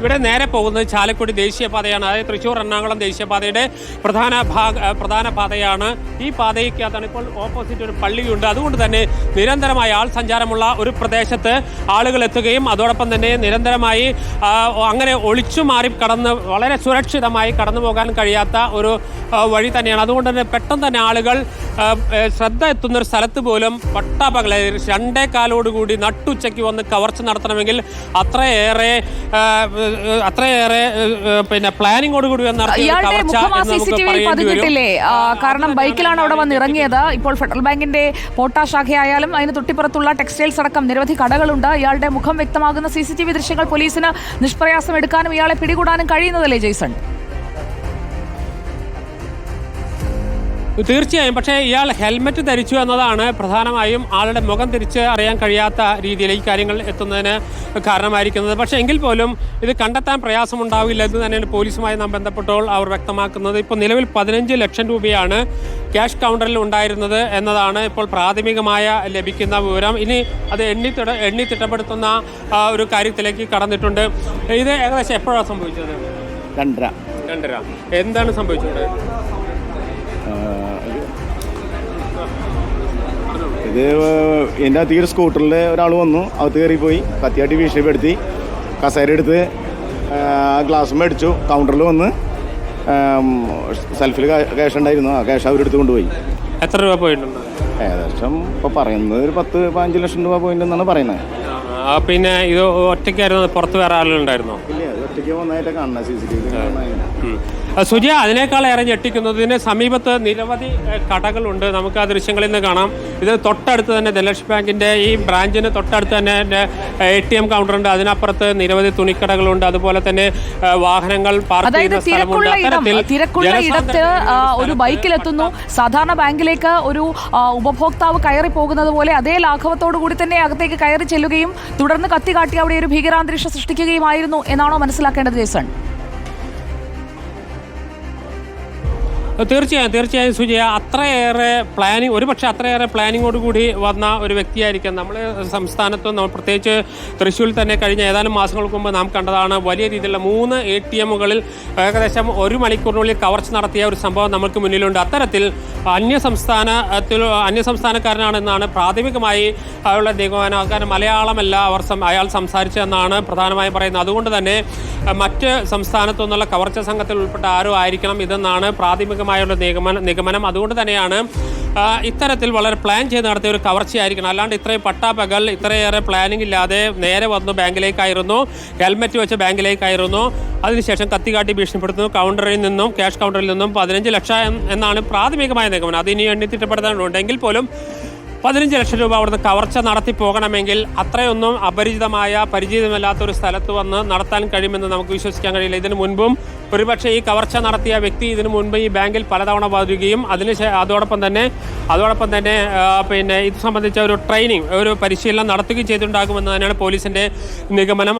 ഇവിടെ നേരെ പോകുന്നത് ചാലക്കുടി ദേശീയപാതയാണ്. അതായത് തൃശ്ശൂർ എറണാകുളം ദേശീയപാതയുടെ പ്രധാന ഭാഗ പ്രധാന പാതയാണ്. ഈ പാതയ്ക്കകത്താണ് ഇപ്പോൾ ഓപ്പോസിറ്റ് ഒരു പള്ളിയുണ്ട്. അതുകൊണ്ട് തന്നെ നിരന്തരമായി ആൾ സഞ്ചാരമുള്ള ഒരു പ്രദേശത്ത് ആളുകൾ എത്തുകയും അതോടൊപ്പം തന്നെ നിരന്തരമായി അങ്ങനെ ഒളിച്ചു മാറി കടന്ന് വളരെ സുരക്ഷിതമായി കടന്നു പോകാൻ കഴിയാത്ത ഒരു വഴി തന്നെയാണ്. അതുകൊണ്ട് തന്നെ പെട്ടെന്ന് തന്നെ ആളുകൾ ശ്രദ്ധ എത്തുന്ന ഒരു സ്ഥലത്ത് പോലും പട്ടാപ്പകലെ രണ്ടേ കാലോടുകൂടി നട്ടുച്ചയ്ക്ക് വന്ന് കവർച്ച നടത്തണമെങ്കിൽ അത്രയേറെ അത്രയേറെ പിന്നെ പ്ലാനിങ്ങോട് കൂടി വന്ന് നടത്തിയ ഇയാളുടെ മുഖം ആ എന്ന് സി സി നമുക്ക് ടി വിയിൽ പറയേണ്ടി വരും. പതിഞ്ഞിട്ടില്ലേ? കാരണം ബൈക്കിലാണ് അവിടെ വന്ന് ഇറങ്ങിയത്. ഇപ്പോൾ ഫെഡറൽ ബാങ്കിന്റെ പോട്ടാ ശാഖയായാലും അതിന് തൊട്ടിപ്പുറത്തുള്ള ടെക്സ്റ്റൈൽസ് അടക്കം നിരവധി കടകളുണ്ട്. ഇയാളുടെ മുഖം വ്യക്തമാകുന്ന സി സി ടി വി ദൃശ്യങ്ങൾ പോലീസിന് നിഷ്പ്രയാസം എടുക്കാനും ഇയാളെ പിടികൂടാനും കഴിയുന്നതല്ലേ ജെയ്സൺ? തീർച്ചയായും പക്ഷേ ഇയാൾ ഹെൽമെറ്റ് ധരിച്ചു എന്നതാണ് പ്രധാനമായും ആളുടെ മുഖം തിരിച്ച് അറിയാൻ കഴിയാത്ത രീതിയിൽ ഈ കാര്യങ്ങൾ എത്തുന്നതിന് കാരണമായിരിക്കുന്നത്. പക്ഷേ എങ്കിൽ പോലും ഇത് കണ്ടെത്താൻ പ്രയാസമുണ്ടാവില്ല എന്ന് തന്നെയാണ് പോലീസുമായി നാം ബന്ധപ്പെട്ടപ്പോൾ അവർ വ്യക്തമാക്കുന്നത്. ഇപ്പോൾ നിലവിൽ പതിനഞ്ച് ലക്ഷം രൂപയാണ് ക്യാഷ് കൗണ്ടറിൽ ഉണ്ടായിരുന്നത് എന്നതാണ് ഇപ്പോൾ പ്രാഥമികമായ ലഭിക്കുന്ന വിവരം. ഇനി അത് എണ്ണി തിട എണ്ണി തിട്ടപ്പെടുത്തുന്ന ഒരു കാര്യത്തിലേക്ക് കടന്നിട്ടുണ്ട്. ഇത് ഏകദേശം എപ്പോഴാണ് സംഭവിച്ചത്? രണ്ടര. രണ്ടര. എന്താണ് സംഭവിച്ചത് ആ, ഇത് എന്റെ അകത്തേക്ക് ഒരു സ്കൂട്ടറിൽ ഒരാൾ വന്നു. അകത്ത് കയറിപ്പോയി കത്തിയാട്ടി ഭീഷണിപ്പെടുത്തി കസേര എടുത്ത് ആ ഗ്ലാസ് മേടിച്ചു കൗണ്ടറിൽ വന്ന് സെൽഫിൽ ക്യാഷ് ഉണ്ടായിരുന്നു. ആ ക്യാഷ് അവരെടുത്ത് കൊണ്ടുപോയി. എത്ര രൂപ പോയിട്ടുണ്ട് ഏകദേശം ഇപ്പോൾ പറയുന്നത് ഒരു പത്ത് പതിനഞ്ച് ലക്ഷം രൂപ പോയിണ്ടെന്നാണ് പറയുന്നത്. ആ, പിന്നെ ഇത് ഒറ്റയ്ക്കായിരുന്നു പുറത്ത് വേറെ ആളുകളുണ്ടായിരുന്നോ ഇല്ല അത് ഒറ്റയ്ക്ക് വന്നതായിട്ട് കാണണം C C T V Sujaya അതിനേക്കാളേറെ ഞെട്ടിക്കുന്നതിന് സമീപത്ത് നിരവധി കടകൾ കടകളുണ്ട്. നമുക്ക് ആ ദൃശ്യങ്ങളിൽ നിന്ന് കാണാം. ഇത് തൊട്ടടുത്ത് തന്നെ ധനലക്ഷ്മി ബാങ്കിന്റെ ഈ ബ്രാഞ്ചിന് തൊട്ടടുത്ത് തന്നെ എ ടി എം കൗണ്ടറുണ്ട്. അതിനപ്പുറത്ത് നിരവധി തുണിക്കടകളുണ്ട്. അതുപോലെ തന്നെ വാഹനങ്ങൾ പാർക്ക് അതായത് ചെയ്യുന്ന സ്ഥലമുണ്ട്. തിരക്കുള്ള ഇടം തിരക്കുള്ള ഇടത്ത് ആ, ഒരു ബൈക്കിലെത്തുന്നു. സാധാരണ ബാങ്കിലേക്ക് ഒരു ആ, ഉപഭോക്താവ് കയറി പോകുന്നത് പോലെ അതേ ലാഘവത്തോടു കൂടി തന്നെ അകത്തേക്ക് കയറി ചെല്ലുകയും തുടർന്ന് കത്തി കാട്ടി അവിടെ ഒരു ഭീകരാന്തരീക്ഷം സൃഷ്ടിക്കുകയുമായിരുന്നു എന്നാണോ అట్లాకెండ చేశాడు തീർച്ചയായും തീർച്ചയായും സുജയ. അത്രയേറെ പ്ലാനിങ് ഒരുപക്ഷെ അത്രയേറെ പ്ലാനിങ്ങോട് കൂടി വന്ന ഒരു വ്യക്തിയായിരിക്കാം. നമ്മൾ സംസ്ഥാനത്തും നമ്മൾ പ്രത്യേകിച്ച് തൃശ്ശൂരിൽ തന്നെ കഴിഞ്ഞ ഏതാനും മാസങ്ങൾക്ക് മുമ്പ് നാം കണ്ടതാണ് വലിയ രീതിയിലുള്ള മൂന്ന് എ ടി എമ്മുകളിൽ ഏകദേശം ഒരു മണിക്കൂറിനുള്ളിൽ കവർച്ച നടത്തിയ ഒരു സംഭവം നമുക്ക് മുന്നിലുണ്ട്. അത്തരത്തിൽ അന്യ സംസ്ഥാനത്തിൽ അന്യ സംസ്ഥാനക്കാരനാണെന്നാണ് പ്രാഥമികമായി അയാളുടെ നിഗമനം. കാരണം മലയാളമല്ല അവർ അയാൾ സംസാരിച്ചതെന്നാണ് പ്രധാനമായും പറയുന്നത്. അതുകൊണ്ട് തന്നെ മറ്റ് സംസ്ഥാനത്തു നിന്നുള്ള കവർച്ച സംഘത്തിൽ ഉൾപ്പെട്ട ആരോ ആയിരിക്കണം ഇതെന്നാണ് പ്രാഥമികമായുള്ള നിഗമനം നിഗമനം. അതുകൊണ്ട് തന്നെയാണ് ഇത്തരത്തിൽ വളരെ പ്ലാൻ ചെയ്ത് നടത്തിയ ഒരു കവർച്ചയായിരിക്കണം. അല്ലാണ്ട് ഇത്രയും പട്ടാപ്പകൽ ഇത്രയേറെ പ്ലാനിംഗ് ഇല്ലാതെ നേരെ വന്നു ബാങ്കിലേക്കായിരുന്നു. ഹെൽമെറ്റ് വെച്ച് ബാങ്കിലേക്കായിരുന്നു. അതിനുശേഷം കത്തികാട്ടി ഭീഷണിപ്പെടുത്തുന്നു. കൗണ്ടറിൽ നിന്നും ക്യാഷ് കൗണ്ടറിൽ നിന്നും പതിനഞ്ച് ലക്ഷം എന്നാണ് പ്രാഥമികമായ നിഗമനം. അത് ഇനി എണ്ണി തിട്ടപ്പെടുത്താനുണ്ടെങ്കിൽ പോലും പതിനഞ്ച് ലക്ഷം രൂപ അവിടുന്ന് കവർച്ച നടത്തി പോകണമെങ്കിൽ അത്രയൊന്നും അപരിചിതമായ പരിചിതമല്ലാത്ത ഒരു സ്ഥലത്ത് വന്ന് നടത്താൻ കഴിയുമെന്ന് നമുക്ക് വിശ്വസിക്കാൻ കഴിയില്ല. ഇതിനു മുൻപും ഒരുപക്ഷെ ഈ കവർച്ച നടത്തിയ വ്യക്തി ഇതിനു മുൻപ് ഈ ബാങ്കിൽ പലതവണ വരികയും അതിന് അതോടൊപ്പം തന്നെ അതോടൊപ്പം തന്നെ പിന്നെ ഇത് സംബന്ധിച്ച ഒരു ട്രെയിനിങ് ഒരു പരിശീലനം നടത്തുകയും ചെയ്തിട്ടുണ്ടാകുമെന്ന് തന്നെയാണ് പോലീസിന്റെ നിഗമനം.